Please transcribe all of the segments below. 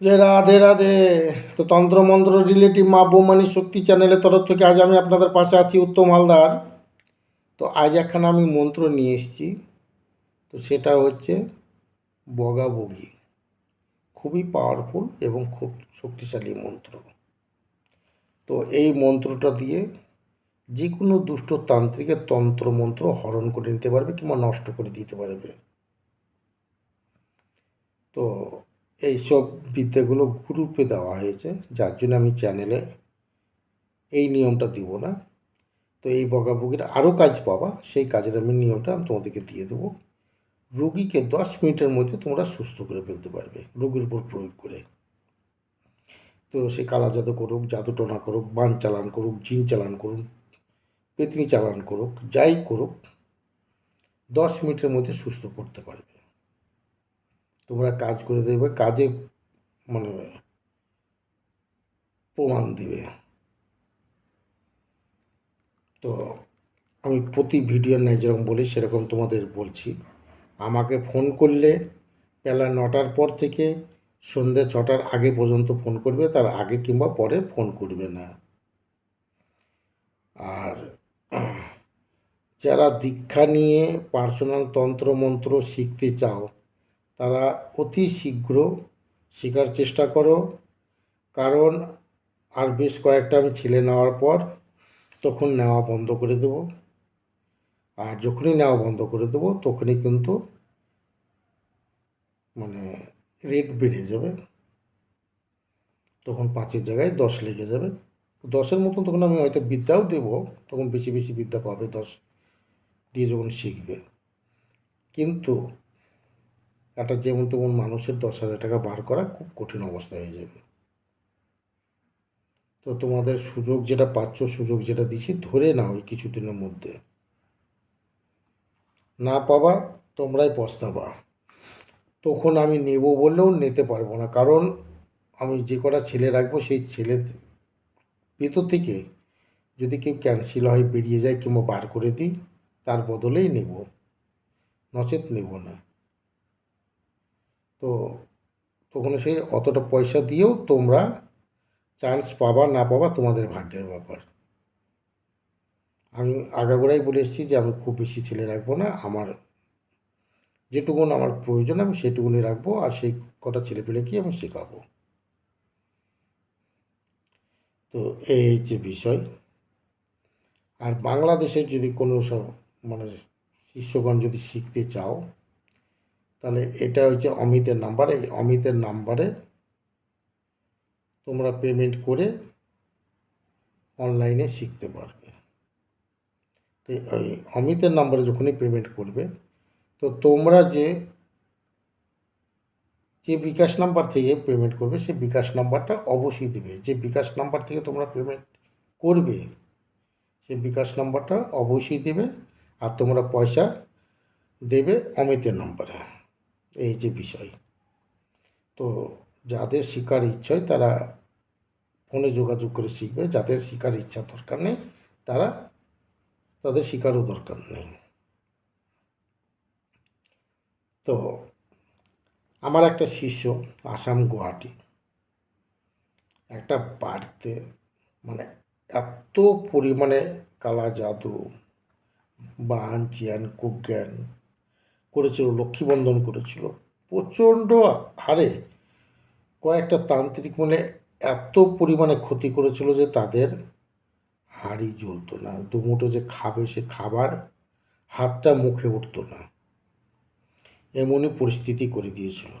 যে রাধে রাধে। তো তন্ত্রমন্ত্র রিলেটিভ মা, বৌমানি শক্তি চ্যানেলের তরফ থেকে আজ আমি আপনাদের পাশে আছি উত্তম হালদার। তো আজ একখানা আমি মন্ত্র নিয়ে এসেছি। তো সেটা হচ্ছে বগাবগি খুবই পাওয়ারফুল এবং খুব শক্তিশালী মন্ত্র। তো এই মন্ত্রটা দিয়ে যে কোনো দুষ্ট তান্ত্রিকের তন্ত্রমন্ত্র হরণ করে নিতে পারবে কিংবা নষ্ট করে দিতে পারবে। তো এইসব বিদ্যাগুলো গ্রুপে দেওয়া হয়েছে, যার জন্য আমি চ্যানেলে এই নিয়মটা দিব না। তো এই বকাবকির আরও কাজ পাবা, সেই কাজের আমি নিয়মটা আমি তোমাদেরকে দিয়ে দেবো। রোগীকে দশ মিনিটের মধ্যে তোমরা সুস্থ করে ফেলতে পারবে, রোগীর উপর প্রয়োগ করে। তো সে কালা জাদু করুক জাদু টোনা করুক, বান চালান করুক, জিন চালান করুক, পেতনি চালান করুক, যাই করুক, দশ মিনিটের মধ্যে সুস্থ করতে পারবে। তোমরা কাজ করে দেবে কাজে মানে প্রমাণ দিবে। তো আমি প্রতি ভিডিও নেয় যেরকম বলি, সেরকম তোমাদের বলছি। আমাকে ফোন করলে বেলা নটার পর থেকে সন্ধ্যে ছটার আগে পর্যন্ত ফোন করবে, তার আগে কিংবা পরে ফোন করবে না। আর যারা দীক্ষা নিয়ে পার্সোনাল তন্ত্রমন্ত্র শিখতে চাও তারা অতি শীঘ্র শেখার চেষ্টা করো। কারণ আর বেশ কয়েকটা আমি ছেলে নেওয়ার পর তখন নেওয়া বন্ধ করে দেবো। আর যখনই নেওয়া বন্ধ করে দেবো, তখনই কিন্তু মানে রেট বেড়ে যাবে। তখন পাঁচের জায়গায় দশ লেগে যাবে। দশের মতন তখন আমি হয়তো বিদ্যাও দেবো, তখন বেশি বেশি বিদ্যা পাবে দশ দিয়ে যখন শিখবে। কিন্তু একটা যেমন তেমন মানুষের দশ হাজার টাকা বার করা খুব কঠিন অবস্থা হয়ে যাবে। তো তোমাদের সুযোগ যেটা পাচ্ছ, সুযোগ যেটা দিচ্ছি, ধরে নাও এই কিছুদিনের মধ্যে। না পাবা, তোমরাই পস্তাবা। তখন আমি নেব বললেও নিতে পারব না। কারণ আমি যে কটা ছেলে রাখব, সেই ছেলে ভেতর থেকে যদি কেউ ক্যান্সেল হয়, বেরিয়ে যায় কিংবা বার করে দিই, তার বদলেই নেব। নচেত নেব না। তো তখন সেই অতটা পয়সা দিয়েও তোমরা চান্স পাবা না পাবা তোমাদের ভাগ্যের ব্যাপার। আমি আগাগোড়াই বলে এসেছি যে আমি খুব বেশি ছেলে রাখব না, আমার যেটুকুন আমার প্রয়োজন আমি সেটুকুনি রাখব আর সেই কটা ছেলে ছেলেপেলেকেই আমি শেখাবো। তো এই হচ্ছে বিষয়। আর বাংলাদেশের যদি কোনো সব মানে শিষ্যগণ যদি শিখতে চাও তাহলে এটা হচ্ছে অমিতের নাম্বার এই অমিতের নাম্বারে তোমরা পেমেন্ট করে অনলাইনে শিখতে পারবে। তো ওই অমিতের নাম্বারে যখনই পেমেন্ট করবে, তো তোমরা যে যে বিকাশ নাম্বার থেকে পেমেন্ট করবে সেই বিকাশ নাম্বারটা অবশ্যই দেবে। যে বিকাশ নাম্বার থেকে তোমরা পেমেন্ট করবে সেই বিকাশ নাম্বারটা অবশ্যই দেবে। আর তোমরা পয়সা দেবে অমিতের নাম্বারে এই যে বিষয়। তো যাদের ইচ্ছা হয় তারা ফোনে যোগাযোগ করে শিখবে, যাদের শেখার ইচ্ছা দরকার নেই, তারা তাদের শেখারও দরকার নেই। তো আমার একটা শিষ্য আসাম গুয়াহাটি। একটা বাড়িতে মানে এত পরিমাণে কালা জাদু, বান, চিয়ান কুজ্ঞান করেছিল, লক্ষ্মীবন্ধন করেছিল। প্রচণ্ড হারে কয়েকটা তান্ত্রিক মানে এত পরিমাণে ক্ষতি করেছিল যে তাদের হাড়ি জ্বলতো না। দুমুটো যে খাবে সে খাবার হাতটা মুখে উঠতো না। এমনই পরিস্থিতি করে দিয়েছিল।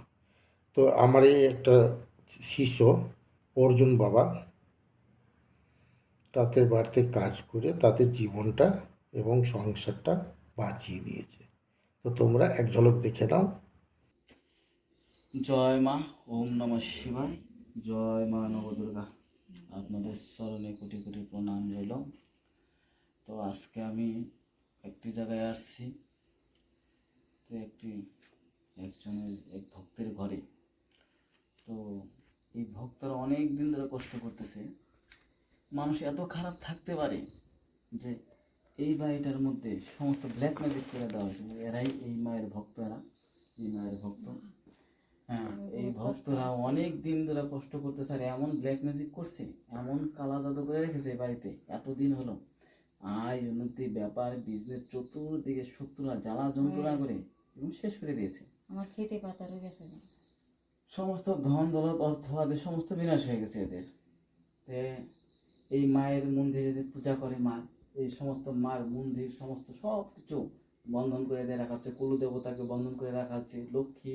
তো আমার এই একটা শিষ্য, অর্জুন বাবা, তাদের বাড়িতে কাজ করে তাদের জীবনটা এবং সংসারটা বাঁচিয়ে দিয়েছে। তো তোমরা এক ঝলক দেখে নাও। জয় মা, ওম নমঃ শিবায়। জয় মা নবদুর্গা। আপনাদের স্মরণে কোটি কোটি প্রণাম রইল। তো আজকে আমি একটি জায়গায় আসছি। তো একটি, একজনের, এক ভক্তের ঘরে। তো এই ভক্তরা অনেক দিন ধরে কষ্ট করতেছে। মানুষ এত খারাপ থাকতে পারে যে এই বাড়িটার মধ্যে সমস্ত ব্ল্যাক ম্যাজিক করে দেওয়া হয়েছে। এরাই এই মায়ের ভক্ত এরা এই মায়ের ভক্ত। হ্যাঁ এই ভক্তরা অনেক দিন ধরে কষ্ট করতেছে আর এমন ব্ল্যাক ম্যাজিক করছে এমন কালা জাদু করে রেখেছে এই বাড়িতে এতদিন হলো। আয় উন্নতি ব্যাপার বিজনেস চতুর্দিকে শত্রুরা জ্বালা যন্ত্রণা করে এবং শেষ করে দিয়েছে। আমার খেতে পাতা রয়ে গেছে। সমস্ত ধন দৌলত অর্থ আদি সমস্ত বিনাশ হয়ে গেছে এদের। এই মায়ের মন্দিরে যে পূজা করে মা এই সমস্ত মার মন্দির, সমস্ত সব কিছু বন্ধন করে দিয়ে রাখা হচ্ছে কুলু দেবতাকে বন্ধন করে রাখা হচ্ছে, লক্ষ্মী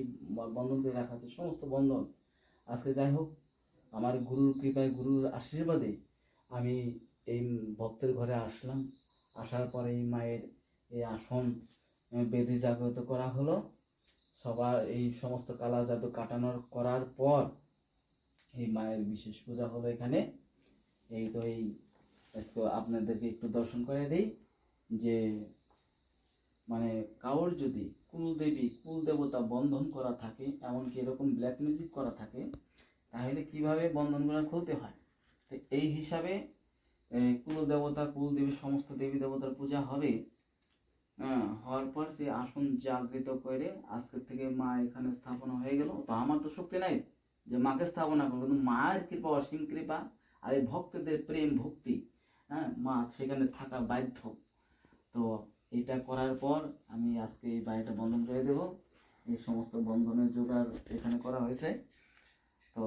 বন্ধন করে রাখা হচ্ছে, সমস্ত বন্ধন। আজকে যাই হোক, আমার গুরুর কৃপায়, গুরুর আশীর্বাদে আমি এই ভক্তের ঘরে আসলাম। আসার পরে এই মায়ের এই আসন বেদি জাগ্রত করা হলো। সবার এই সমস্ত কালা জাদু কাটানোর করার পর এই মায়ের বিশেষ পূজা হলো এখানে। এই তো এই আজকে আপনাদেরকে একটু দর্শন করে দেই যে মানে কাউর যদি কুলদেবী, কুলদেবতা বন্ধন করা থাকে, এমনকি এরকম ব্ল্যাক ম্যাজিক করা থাকে, তাহলে কীভাবে বন্ধনগুলো খুলতে হয়? তো এই হিসাবে কুলদেবতা, কুলদেবী, সমস্ত দেবী দেবতার পূজা হবে হওয়ার পর সে আসন জাগৃত করে আজকের থেকে মা এখানে স্থাপনা হয়ে গেল। তো আমার তো শক্তি নাই যে মাকে স্থাপনা করব, কিন্তু মায়ের কৃপা অসীম কৃপা আর এই ভক্তদের প্রেম ভক্তি। হ্যাঁ মা সেখানে থাকা বাধ্য। তো এটা করার পর আমি আজকে এই বাড়িটা বন্ধন করে দেব। এই সমস্ত বন্ধনের জোগাড় এখানে করা হয়েছে। তো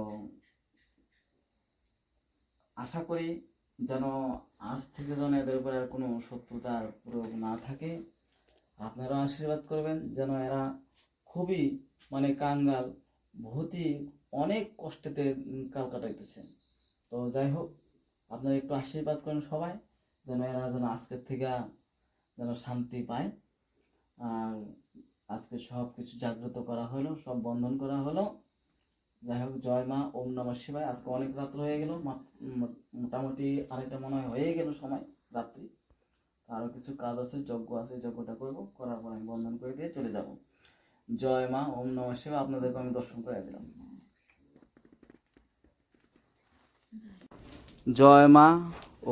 আশা করি যেন আজ থেকে যেন এদের উপরে আর কোনো শত্রুতার প্রয়োগ না থাকে। আপনারা আশীর্বাদ করবেন যেন এরা খুবই মানে কাঙ্গাল, ভূতি অনেক কষ্টেতে কাল কাটাইতেছে। তো যাই হোক আপনারা একটু আশীর্বাদ করেন সবাই, যেন এরা যেন আজকের থেকে যেন শান্তি পায়। আর আজকে সব কিছু জাগ্রত করা হলো, সব বন্ধন করা হলো। যাই হোক, জয় মা, ওম নমঃ শিবায়। আজকে অনেক রাত্র হয়ে গেল মোটামুটি আরেকটা মনে হয় হয়ে গেল সময়, রাত্রি। আরও কিছু কাজ আছে, যজ্ঞ আছে, যজ্ঞটা করব, করার পর আমি বন্ধন করে দিয়ে চলে যাব। জয় মা, ওম নমঃ শিবায়। আপনাদেরকে আমি দর্শন করে দিলাম। জয় মা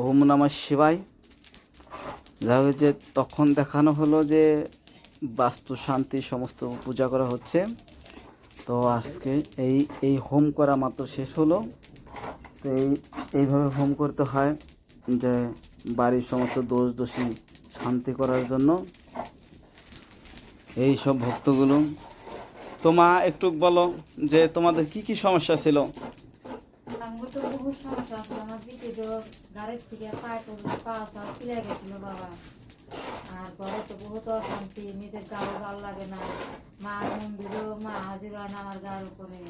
ওম নমঃ শিবায়। যা যে তখন দেখানো হলো যে বাস্তু শান্তি সমস্ত পূজা করা হচ্ছে। তো আজকে এই এই হোম করা মাত্র শেষ হলো। তো এই, এইভাবে হোম করতে হয় যে বাড়ির সমস্ত দোষ দোষী শান্তি করার জন্য। এই সব ভক্তগুলো, তো মা একটু বলো যে তোমাদের কি কি সমস্যা ছিল আমার তো বহু সমস্যা আছে আমার দিদিরও গাড়ির থেকে পায়ে পা সব ফিরে গেছিল বাবা। আর ঘরে তো বহুত অশান্তি, নিজের গাও ভালো লাগে না। মা মন্দিরও মা হাজির হয় না আমার গার উপরে।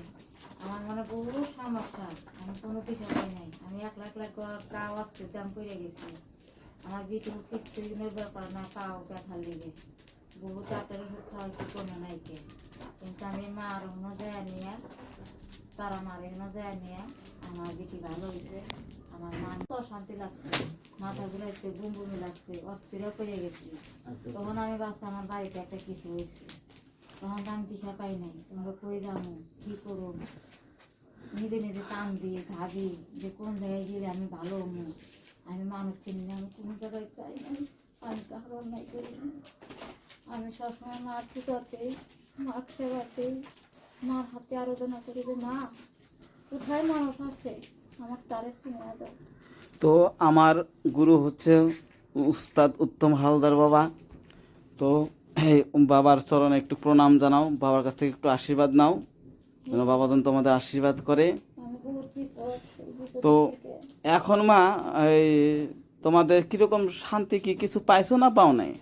আমার মনে বহু সমস্যা, আমি কোনো পিছু পাই নাই। আমি একলা একলা গা অস্থির দাম করে গেছি। আমার বিটু কিচ্ছু ব্যাপার না, পাও ব্যথা লেগে। বহুত ডাক্তারের ওষুধ খাওয়াইছি কমে নাই কে। কিন্তু আমি মা আর অন্য যায় নিয়ে, তারা মারে যায় নিয়ে, আমার বেটি ভালো হয়েছে। আমার মা তো শান্তি লাগছে। মাথা ঘুরাইছে বুম বুমি লাগছে অস্থির করে গেছি। তখন আমি ভাবছি আমার বাড়িতে একটা কিছু হয়েছে। তখন তো আমি দিশা পাই নাই। তোমরা কই জানো কি করো নিজে নিজে টান দিই ভাবি যে কোন জায়গায় গেলে আমি ভালো হব? আমি মানুষ চিনি না আমি কোনো জায়গায় চাই না আমি কারও অন্যায় করি আমি সবসময় মার পিছতে মার সেবাতে মার হাতে আরাধনা করি যে মা কোথায় মানুষ আছে? তো আমার গুরু হচ্ছে উস্তাদ উত্তম হালদার বাবা। তো এই বাবার চরণে একটু প্রণাম জানাও বাবার কাছ থেকে একটু আশীর্বাদ নাও। যেন বাবা যেন তোমাদের আশীর্বাদ করে। তো এখন মা এই তোমাদের কীরকম শান্তি কি কিছু পাইছো না পাও নাই?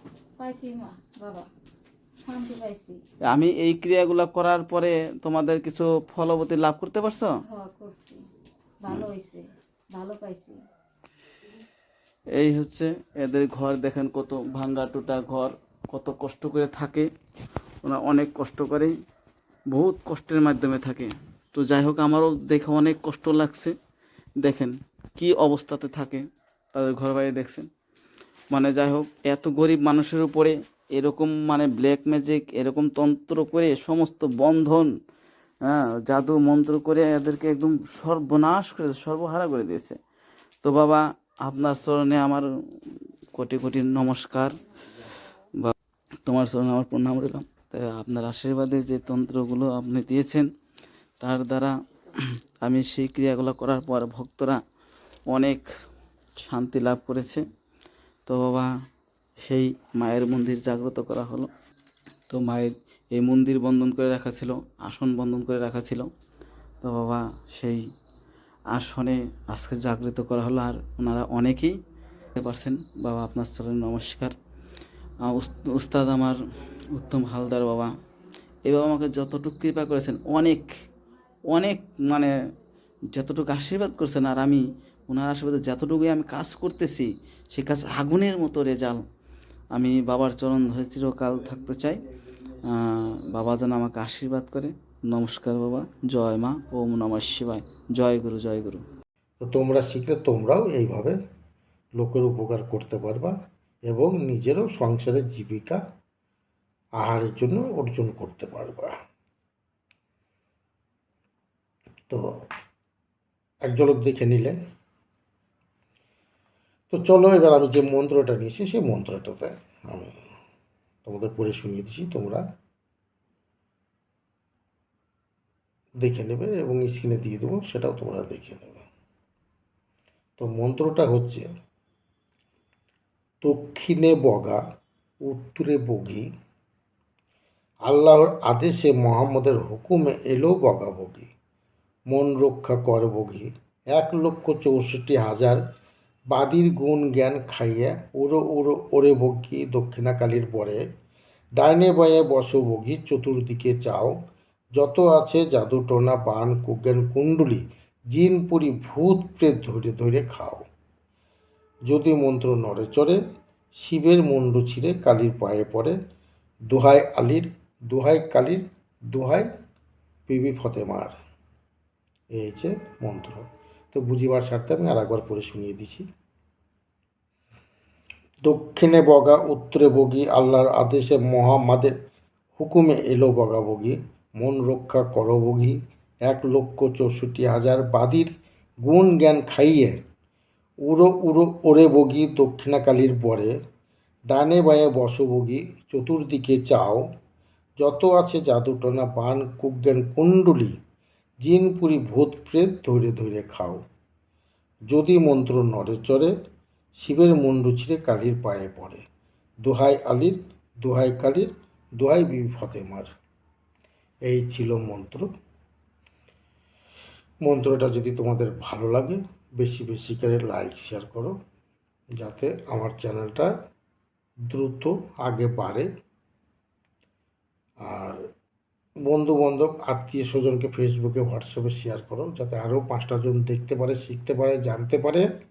আমি এই ক্রিয়াগুলো করার পরে তোমাদের কিছু ফলবতী লাভ করতে পারছ? করছি। এই হচ্ছে এদের ঘর, দেখেন কত ভাঙ্গা টুটা ঘর, কত কষ্ট করে থাকে। ওরা অনেক কষ্ট করে বহুত কষ্টের মাধ্যমে থাকে। তো যাই হোক, আমারও দেখে অনেক কষ্ট লাগছে। দেখেন কি অবস্থাতে থাকে তাদের ঘর বাড়ি দেখছেন। মানে যাই হোক, এত গরিব মানুষের উপরে এরকম মানে ব্ল্যাক ম্যাজিক এরকম তন্ত্র করে সমস্ত বন্ধন হ্যাঁ জাদু মন্ত্র করে এদেরকে একদম সর্বনাশ করে সর্বহারা করে দিয়েছে। তো বাবা, আপনার চরণে আমার কোটি কোটি নমস্কার। বা, তোমার চরণে আমার প্রণাম রইলাম। তাই আপনার আশীর্বাদে যে তন্ত্রগুলো আপনি দিয়েছেন, তার দ্বারা আমি সেই ক্রিয়াগুলো করার পর ভক্তরা অনেক শান্তি লাভ করেছে। তো বাবা, সেই মায়ের মন্দির জাগ্রত করা হলো। তো মায়ের এই মন্দির বন্ধন করে রাখা ছিল, আসন বন্ধন করে রাখা ছিল। তো বাবা, সেই আসনে আজকে জাগ্রত করা হলো আর ওনারা অনেকেই পারছেন। বাবা, আপনার চরণে নমস্কার। উস্তাদ আমার উত্তম হালদার বাবা এই বাবা আমাকে যতটুকু কৃপা করেছেন, অনেক অনেক মানে যতটুকু আশীর্বাদ করছেন আর আমি ওনার আশীর্বাদে যতটুকুই আমি কাজ করতেছি সেই কাজ আগুনের মতো রেজাল আমি বাবার চরণ ধরে চিরকাল থাকতে চাই। বাবা যেন আমাকে আশীর্বাদ করে। নমস্কার বাবা। জয় মা। ওম নমঃ শিবায়। জয় গুরু জয় গুরু। তো তোমরা শিখলে তোমরাও এইভাবে লোকের উপকার করতে পারবা এবং নিজেরও সংসারের জীবিকা আহারের জন্য অর্জন করতে পারবা। তো এক দেখে নিলে তো চলো এবার আমি যে মন্ত্রটা নিয়েছি, সেই মন্ত্রটাতে আমি তোমাদের পড়ে শুনিয়ে দিচ্ছি তোমরা দেখে নেবে এবং স্ক্রিনে দিয়ে দেবো, সেটাও তোমরা দেখে নেবে। তো মন্ত্রটা হচ্ছে, দক্ষিণে বগা, উত্তরে বগি, আল্লাহর আদেশে মোহাম্মদের হুকুমে এলো বগা বগি, মন রক্ষা কর বগি, এক লক্ষ চৌষট্টি হাজার বাদির গুণ জ্ঞান খাইয়া উড়ো উড়ো ওরে বগি দক্ষিণাকালীর পরে, ডাইনে বায়ে বস বগি চতুর্দিকে চাও। যত আছে জাদু টোনা বান কুজ্ঞান কুণ্ডুলি জিনপুরি ভূত প্রেত ধরে ধরে খাও। যদি মন্ত্র নড়ে চড়ে, শিবের মুন্ডু ছিঁড়ে কালীর পায়ে পড়ে দোহাই আলীর দোহাই কালীর দোহাই বিবি ফতেমার। এই হচ্ছে মন্ত্র। তো বুঝিবার স্বার্থে আমি আর একবার পড়ে শুনিয়ে দিছি। দক্ষিণে বগা, উত্তরে বগি, আল্লাহর আদেশে মোহাম্মদের হুকুমে এলো বগা বগি, মন রক্ষা কর বগি। এক লক্ষ চৌষট্টি হাজার বাদির গুণ জ্ঞান খাইয়ে উড়ো উড়ো ওরে বগি দক্ষিণাকালীর পরে ডানে বায়ে বস বগি, চতুর্দিকে চাও। যত আছে জাদুটনা বান কুজ্ঞান কুণ্ডুলি, জিনপুরি ভূত প্রেত ধরে ধরে খাও। যদি মন্ত্র নড়ে চড়ে শিবের মুন্ডু ছিঁড়ে কালীর পায়ে পড়ে। দোহাই আলীর, দোহাই কালীর, দোহাই বিবি ফতেমার। এই ছিল মন্ত্র। মন্ত্রটা যদি তোমাদের ভালো লাগে, বেশি বেশি করে লাইক, শেয়ার করো, যাতে আমার চ্যানেলটা দ্রুত আগে বাড়ে। আর বন্ধু বান্ধব আত্মীয় স্বজনকে ফেসবুকে হোয়াটসঅ্যাপে শেয়ার করো, যাতে আরও পাঁচটা জন দেখতে পারে, শিখতে পারে, জানতে পারে।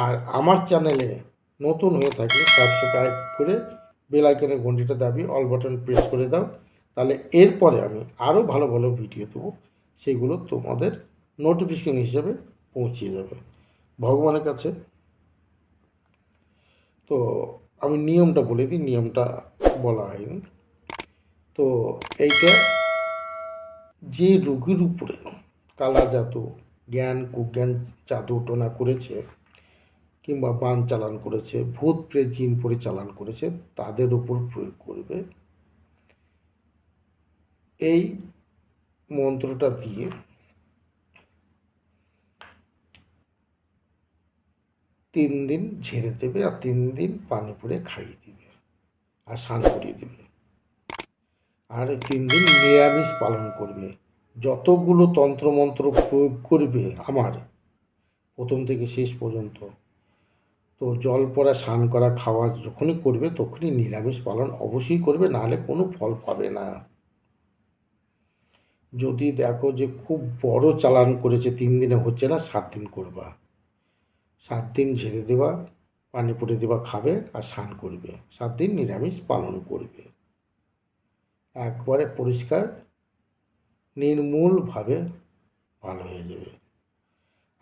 আর আমার চ্যানেলে নতুন হয়ে থাকলে সাবস্ক্রাইব করে বেল আইকনের ঘন্টিটা দাবি অল বাটন প্রেস করে দাও। তাহলে এরপরে আমি আরও ভালো ভালো ভিডিও দেবো। সেগুলো তোমাদের নোটিফিকেশন হিসেবে পৌঁছে যাবে। ভগবানের কাছে। তো আমি নিয়মটা বলে দিই, নিয়মটা বলা হয়নি। তো এইটা যে রোগীর উপরে কালা জাদু জ্ঞান, কুজ্ঞান জাদু টোনা করেছে কিংবা বান চালান করেছে, ভূত প্রেত জিন পরে চালান করেছে, তাদের উপর প্রয়োগ করবে। এই মন্ত্রটা দিয়ে তিন দিন ঝেড়ে দেবে আর তিন দিন পানি পুড়ে খাইয়ে দিবে আর স্নান করিয়ে দেবে। আর তিন দিন নিরামিষ পালন করবে। যতগুলো তন্ত্রমন্ত্র প্রয়োগ করবে আমার, প্রথম থেকে শেষ পর্যন্ত তো জল পড়া, স্নান করা, খাওয়া যখনই করবে তখনই নিরামিষ পালন অবশ্যই করবে, নাহলে কোনো ফল পাবে না। যদি দেখো যে খুব বড় চালান করেছে, তিন দিনে হচ্ছে না, সাত দিন করবা। সাত দিন ঝেড়ে দেওয়া পানি পুড়ে দেওয়া খাবে আর স্নান করবে। সাত দিন নিরামিষ পালন করবে। একবারে পরিষ্কার, নির্মূলভাবে ভালো হয়ে যাবে।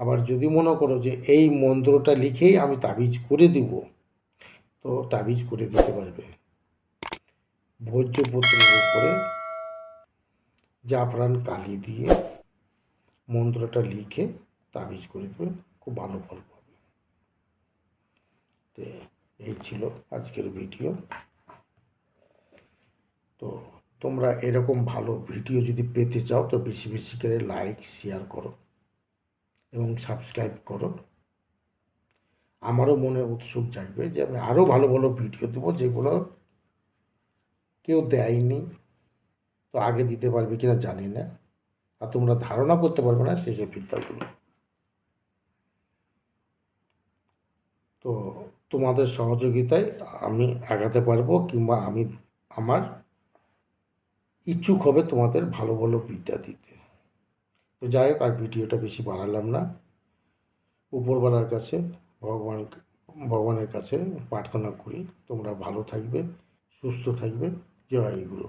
আবার যদি মনে করো যে এই মন্ত্রটা লিখেই আমি তাবিজ করে দিব, তো তাবিজ করে দিতে পারবে। ভোজ্যপত্রের উপরে জাফরান কালি দিয়ে মন্ত্রটা লিখে তাবিজ করে দেবে, খুব ভালো ফল পাবে। তো এই ছিল আজকের ভিডিও। তো তোমরা এরকম ভালো ভিডিও যদি পেতে চাও, তো বেশি বেশি করে লাইক, শেয়ার করো। এবং সাবস্ক্রাইব করো। আমারও মনে উৎসুক জাগবে যে আমি আরও ভালো ভালো ভিডিও দেবো যেগুলো কেউ দেয়নি, তো আগে দিতে পারবে কিনা জানি না। আর তোমরা ধারণা করতে পারবে না সেসব বিদ্যাগুলো তো তোমাদের সহযোগিতায় আমি আগাতে পারব কিংবা আমি আমার ইচ্ছুক হবে তোমাদের ভালো ভালো বিদ্যা দিতে। তো যাই হোক, আর ভিডিওটা বেশি বাড়ালাম না। উপরবেলার কাছে, ভগবান, ভগবানের কাছে প্রার্থনা করি, তোমরা ভালো থাকবে, সুস্থ থাকবে। জয় গুরু।